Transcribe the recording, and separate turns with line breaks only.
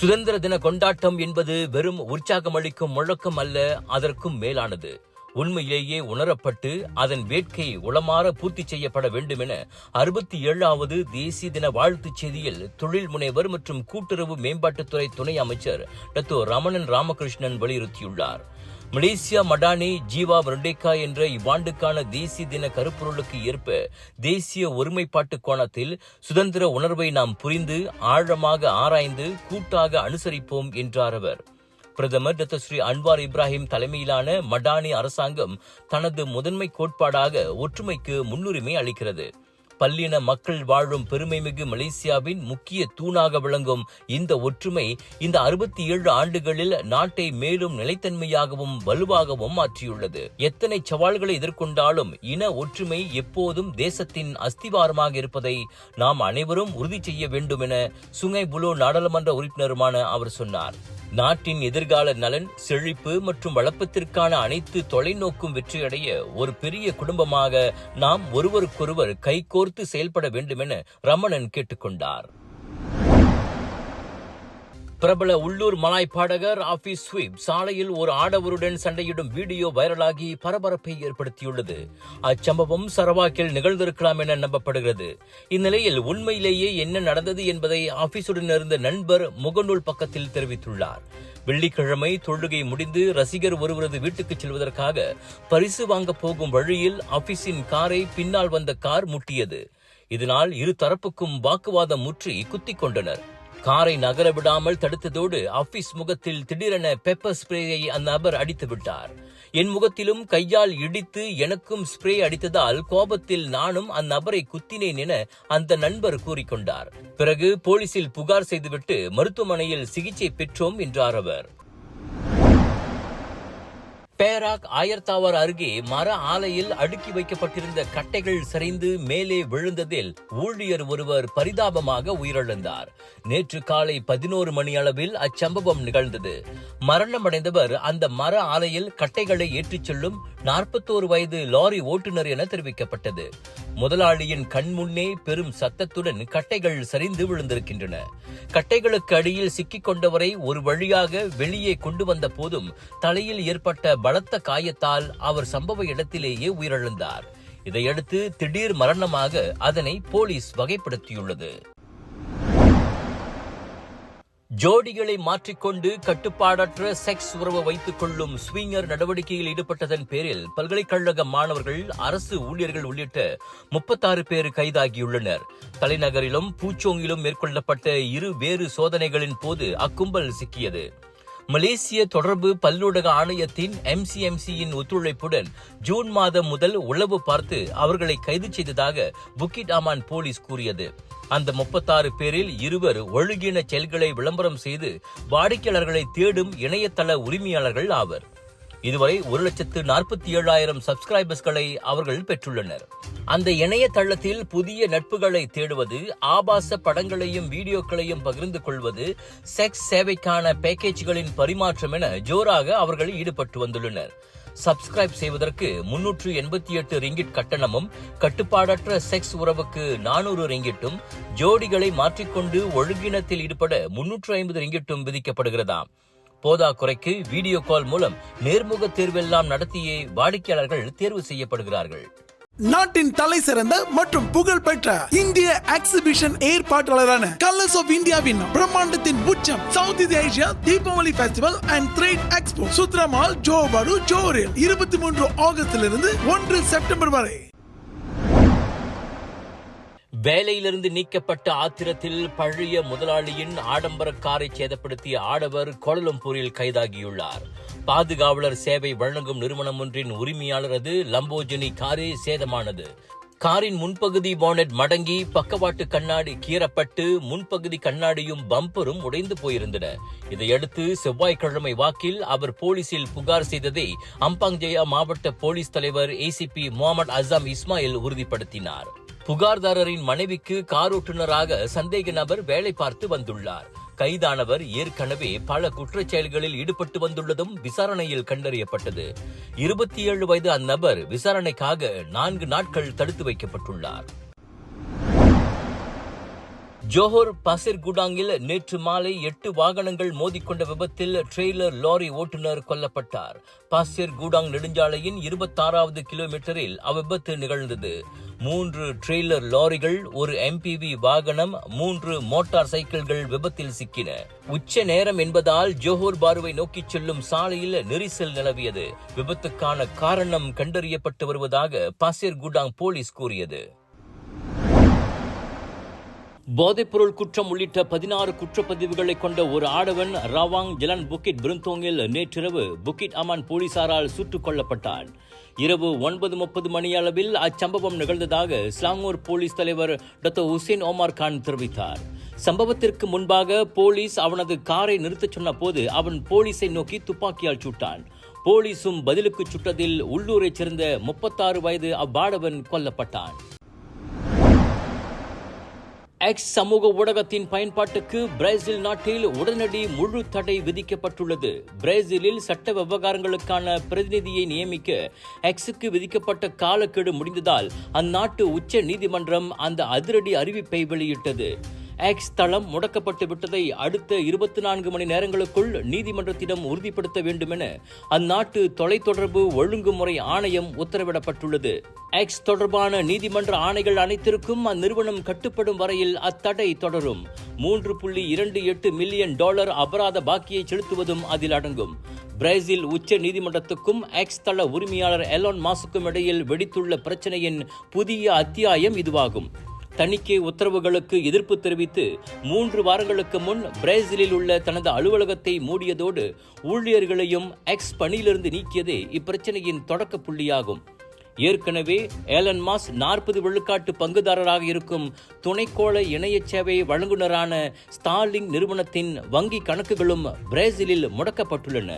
சுதந்திர தின கொண்டாட்டம் என்பது வெறும் உற்சாகமளிக்கும் முழக்கம் அல்ல அதற்கும் மேலானது. உண்மையிலேயே உணரப்பட்டு அதன் வேட்கை உளமாற பூர்த்தி செய்யப்பட வேண்டும் என அறுபத்தி ஏழாவது தேசிய தின வாழ்த்துச் செய்தியில் தொழில் முனைவர் மற்றும் கூட்டுறவு மேம்பாட்டுத்துறை துணை அமைச்சர் டத்தோ ரமணன் ராமகிருஷ்ணன் வலியுறுத்தியுள்ளார். மலேசியா மடானி ஜீவா வருண்டேகா என்ற இவ்வாண்டுக்கான தேசிய தின கருப்பொருளுக்கு ஏற்ப தேசிய ஒருமைப்பாட்டு கோணத்தில் சுதந்திர உணர்வை நாம் புரிந்து ஆழமாக ஆராய்ந்து கூட்டாக அனுசரிப்போம் என்றார் அவர். பிரதமர் டாக்டர் ஸ்ரீ அன்வார் இப்ராஹிம் தலைமையிலான மடானி அரசாங்கம் தனது முதன்மை கோட்பாடாக ஒற்றுமைக்கு முன்னுரிமை அளிக்கிறது. பல்லின மக்கள் வாழும் பெருமைமிகு மலேசியாவின் முக்கிய தூணாக விளங்கும் இந்த ஒற்றுமை இந்த அறுபத்தி ஏழு ஆண்டுகளில் நாட்டை மேலும் நிலைத்தன்மையாகவும் வலுவாகவும் மாற்றியுள்ளது. எத்தனை சவால்களை எதிர்கொண்டாலும் இன ஒற்றுமை எப்போதும் தேசத்தின் அஸ்திவாரமாக இருப்பதை நாம் அனைவரும் உறுதி செய்ய வேண்டும் என சுங்கை புலோ நாடாளுமன்ற உறுப்பினருமான அவர் சொன்னார். நாட்டின் எதிர்கால நலன் செழிப்பு மற்றும் வளப்பத்திற்கான அனைத்து தொலைநோக்கும் வெற்றியடைய ஒரு பெரிய குடும்பமாக நாம் ஒருவருக்கொருவர் கைகோர்த்து செயல்பட வேண்டும் என ரமணன் கேட்டுக்கொண்டார். பிரபல உள்ளூர் மலாய் பாடகர் ஆபீஸ் ஸ்வீப் சாலையில் ஒரு ஆடவருடன் சண்டையிடும் வீடியோ வைரலாகி பரபரப்பை ஏற்படுத்தியுள்ளது. அச்சம்பவம் சரவாக்கில் நிகழ்ந்திருக்கலாம் என நம்பப்படுகிறது. இந்நிலையில் உண்மையிலேயே என்ன நடந்தது என்பதை ஆபீஸுடன் இருந்த நண்பர் முகநூல் பக்கத்தில் தெரிவித்துள்ளார். வெள்ளிக்கிழமை தொழுகை முடிந்து ரசிகர் ஒருவரது வீட்டுக்கு செல்வதற்காக பரிசு வாங்க போகும் வழியில் ஆபீஸின் காரை பின்னால் வந்த கார் முட்டியது. இதனால் இரு தரப்புக்கும் வாக்குவாதம் முற்றி குத்திக் கொண்டனர். காரை நகர விடாமல் தடுத்ததோடு ஆபீஸ் முகத்தில் திடீரென பெப்பர் ஸ்ப்ரேயை அந்நபர் அடித்து விட்டார். என் முகத்திலும் கையால் இடித்து எனக்கும் ஸ்ப்ரே அடித்ததால் கோபத்தில் நானும் அந்நபரை குத்தினேன் என அந்த நண்பர் கூறிக்கொண்டார். பிறகு போலீசில் புகார் செய்துவிட்டு மருத்துவமனையில் சிகிச்சை பெற்றோம் என்றார் அவர். பேராக் ஆயர்தாவார் அருகே மர ஆலையில் அடுக்கி வைக்கப்பட்டிருந்த கட்டைகள் சரிந்து மேலே விழுந்ததில் ஊழியர் ஒருவர் பரிதாபமாக உயிரிழந்தார். நேற்று காலை பதினோரு மணி அளவில் அச்சம்பவம் நிகழ்ந்தது. மரணமடைந்தவர் அந்த மர ஆலையில் கட்டைகளை ஏற்றிச் செல்லும் நாற்பத்தோரு வயது லாரி ஓட்டுநர் என தெரிவிக்கப்பட்டது. முதலாளியின் கண் முன்னே பெரும் சத்தத்துடன் கட்டைகள் சரிந்து விழுந்திருக்கின்றன. கட்டைகளுக்கு அடியில் சிக்கிக் கொண்டவரை ஒரு வழியாக வெளியே கொண்டு வந்த போதும் தலையில் ஏற்பட்ட பல பலத்த காயத்தால் அவர் சம்பவ இடத்திலேயே உயிரிழந்தார். இதையடுத்து திடீர் மரணமாக அதனை போலீஸ் வகைப்படுத்தியுள்ளது. ஜோடிகளை மாற்றிக்கொண்டு கட்டுப்பாடற்ற செக்ஸ் உறவு வைத்துக் கொள்ளும் ஸ்விங்கர் நடவடிக்கையில் ஈடுபட்டதன் பேரில் பல்கலைக்கழக மாணவர்கள் அரசு ஊழியர்கள் உள்ளிட்ட முப்பத்தாறு பேர் கைதாகியுள்ளனர். தலைநகரிலும் பூச்சோங்கிலும் மேற்கொள்ளப்பட்ட இரு வேறு சோதனைகளின் போது அக்கும்பல் சிக்கியது. மலேசிய தொடர்பு பல்லூடக ஆணையத்தின் எம்சிஎம்சியின் ஒத்துழைப்புடன் ஜூன் மாதம் முதல் உளவு பார்த்து அவர்களை கைது செய்ததாக புக்கிட் அமான் போலீஸ் கூறியது. அந்த முப்பத்தாறு பேரில் இருவர் ஒழுகின செயல்களை விளம்பரம் செய்து வாடிக்கையாளர்களை தேடும் இணையதள உரிமையாளர்கள் ஆவர். இதுவரை ஒரு லட்சத்து நாற்பத்தி ஏழாயிரம் சப்ஸ்கிரைபர்ஸ்களை அவர்கள் பெற்றுள்ளனர். அந்த இணையதளத்தில் புதிய நட்புகளை தேடுவது ஆபாச படங்களையும் வீடியோக்களையும் பகிர்ந்து கொள்வது செக்ஸ் சேவைக்கான பேக்கேஜ்களின் பரிமாற்றம் என ஜோராக அவர்கள் ஈடுபட்டு வந்துள்ளனர். சப்ஸ்கிரைப் செய்வதற்கு முன்னூற்று எண்பத்தி எட்டு ரிங்கிட் கட்டணமும் கட்டுப்பாடற்ற செக்ஸ் உறவுக்கு நானூறு ரிங்கிட்டும் ஜோடிகளை மாற்றிக்கொண்டு ஒழுங்கினத்தில் ஈடுபட முன்னூற்று ஐம்பது ரிங்கிட்டும் விதிக்கப்படுகிறதாம். போதா குறைக்கு வீடியோ கால் மூலம் நேர்முக தேர்வெல்லாம் நடத்தியே வாடிக்கையாளர்கள் தேர்வு செய்யப்படுகிறார்கள்.
நாட்டின் தலை சிறந்த மற்றும் புகழ் பெற்ற இந்திய எக்ஸிபிஷன் ஏற்பாட்டாளரான கலர்ஸ் ஆஃப் இந்தியாவின் பிரம்மாண்டத்தின் உச்சம் சவுத் இந்திய Asia Deepavali festival and trade expo சுத்ரமால் ஜோபாடு ஜோரில் இருபத்தி மூன்று ஆகஸ்டிலிருந்து ஒன்று செப்டம்பர் வரை.
வேலையிலிருந்து நீக்கப்பட்ட ஆத்திரத்தில் பழைய முதலாளியின் ஆடம்பர காரை சேதப்படுத்திய ஆடவர் கோலலம்பூரில் கைதாகியுள்ளார். பாதுகாவலர் சேவை வழங்கும் நிறுவனம் ஒன்றின் உரிமையாளரது லம்போஜினி காரே சேதமானது. காரின் முன்பகுதி போனட் மடங்கி பக்கவாட்டு கண்ணாடி கீறப்பட்டு முன்பகுதி கண்ணாடியும் பம்பரும் உடைந்து போயிருந்தன. இதையடுத்து செவ்வாய்க்கிழமை வாக்கில் அவர் போலீசில் புகார் செய்ததை அம்பாங் ஜெயா மாவட்ட போலீஸ் தலைவர் ஏசிபி முகமது அசாம் இஸ்மாயில் உறுதிப்படுத்தினார். புகார்தாரரின் மனைவிக்கு கார் ஓட்டுநராக சந்தேக நபர் வேலை பார்த்து வந்துள்ளார். கைதானவர் ஏற்கனவே பல குற்றச் செயல்களில் ஈடுபட்டு வந்துள்ளதும் விசாரணையில் கண்டறியப்பட்டது. இருபத்தி ஏழு வயது அந்நபர் விசாரணைக்காக நான்கு நாட்கள் தடுத்து வைக்கப்பட்டுள்ளார். ஜோஹர் பசிர்குடாங்கில் நேற்று மாலை எட்டு வாகனங்கள் மோதிக்கொண்ட விபத்தில் ட்ரெய்லர் லாரி ஓட்டுநர் கொல்லப்பட்டார். பசிர் குடாங் நெடுஞ்சாலையின் இருபத்தாறாவது கிலோமீட்டரில் அவ்விபத்து நிகழ்ந்தது. மூன்று ட்ரெய்லர் லாரிகள் ஒரு எம்பிவி வாகனம் மூன்று மோட்டார் சைக்கிள்கள் விபத்தில் சிக்கின. உச்ச நேரம் என்பதால் ஜோஹர் பாருவை நோக்கிச் செல்லும் சாலையில் நெரிசல் நிலவியது. விபத்துக்கான காரணம் கண்டறியப்பட்டு வருவதாக பசிர் குடாங் போலீஸ் கூறியது. போதைப்பொருள் குற்றம் உள்ளிட்ட பதினாறு குற்றப்பதிவுகளை கொண்ட ஒரு ஆடவன் ராவாங் ஜலன் புக்கிட் பிருந்தோங்கில் நேற்றிரவு புக்கிட் அமான் போலீசாரால் சுட்டுக் கொல்லப்பட்டான். இரவு ஒன்பது முப்பது மணியளவில் அச்சம்பவம் நிகழ்ந்ததாக ஸ்லாங்கூர் போலீஸ் தலைவர் டாக்டர் ஹுசேன் ஓமார் கான் தெரிவித்தார். சம்பவத்திற்கு முன்பாக போலீஸ் அவனது காரை நிறுத்தச் சொன்ன போது அவன் போலீஸை நோக்கி துப்பாக்கியால் சுட்டான். போலீசும் பதிலுக்கு சுட்டதில் உள்ளூரைச் சேர்ந்த முப்பத்தாறு வயது அவ்வாடவன் கொல்லப்பட்டான். எக்ஸ் சமூக ஊடகத்தின் பயன்பாட்டுக்கு பிரேசில் நாட்டில் உடனடி முழு தடை விதிக்கப்பட்டுள்ளது. பிரேசிலில் சட்ட விவகாரங்களுக்கான பிரதிநிதியை நியமிக்க எக்ஸுக்கு விதிக்கப்பட்ட காலக்கெடு முடிந்ததால் அந்நாட்டு உச்ச நீதிமன்றம் அந்த அதிரடி அறிவிப்பை வெளியிட்டது. எக்ஸ் தளம் முடக்கப்பட்டு விட்டதை அடுத்த இருபத்தி நான்கு மணி நேரங்களுக்குள் நீதிமன்றத்திடம் உறுதிப்படுத்த வேண்டும் என அந்நாட்டு தொலைத்தொடர்பு ஒழுங்குமுறை ஆணையம் உத்தரவிடப்பட்டுள்ளது. எக்ஸ் தொடர்பான நீதிமன்ற ஆணைகள் அனைத்திற்கும் அந்நிறுவனம் கட்டுப்படும் வரையில் அத்தடை தொடரும். மூன்று புள்ளி இரண்டு எட்டு மில்லியன் டாலர் அபராத பாக்கியை செலுத்துவதும் அதில் அடங்கும். பிரேசில் உச்ச நீதிமன்றத்துக்கும் எக்ஸ் தள உரிமையாளர் எலான் மாசுக்கும் இடையில் வெடித்துள்ள பிரச்சனையின் புதிய அத்தியாயம் இதுவாகும். தணிக்கை உத்தரவுகளுக்கு எதிர்ப்பு தெரிவித்து மூன்று வாரங்களுக்கு முன் பிரேசிலில் உள்ள தனது அலுவலகத்தை மூடியதோடு ஊழியர்களையும் எக்ஸ் பணியிலிருந்து நீக்கியதே இப்பிரச்சனையின் தொடக்க புள்ளியாகும். ஏற்கனவே ஏலன் மாஸ் நாற்பது விழுக்காட்டு பங்குதாரராக இருக்கும் துணைக்கோள இணைய சேவை வழங்குனரான ஸ்டார்லிங் நிறுவனத்தின் வங்கி கணக்குகளும் பிரேசிலில் முடக்கப்பட்டுள்ளன.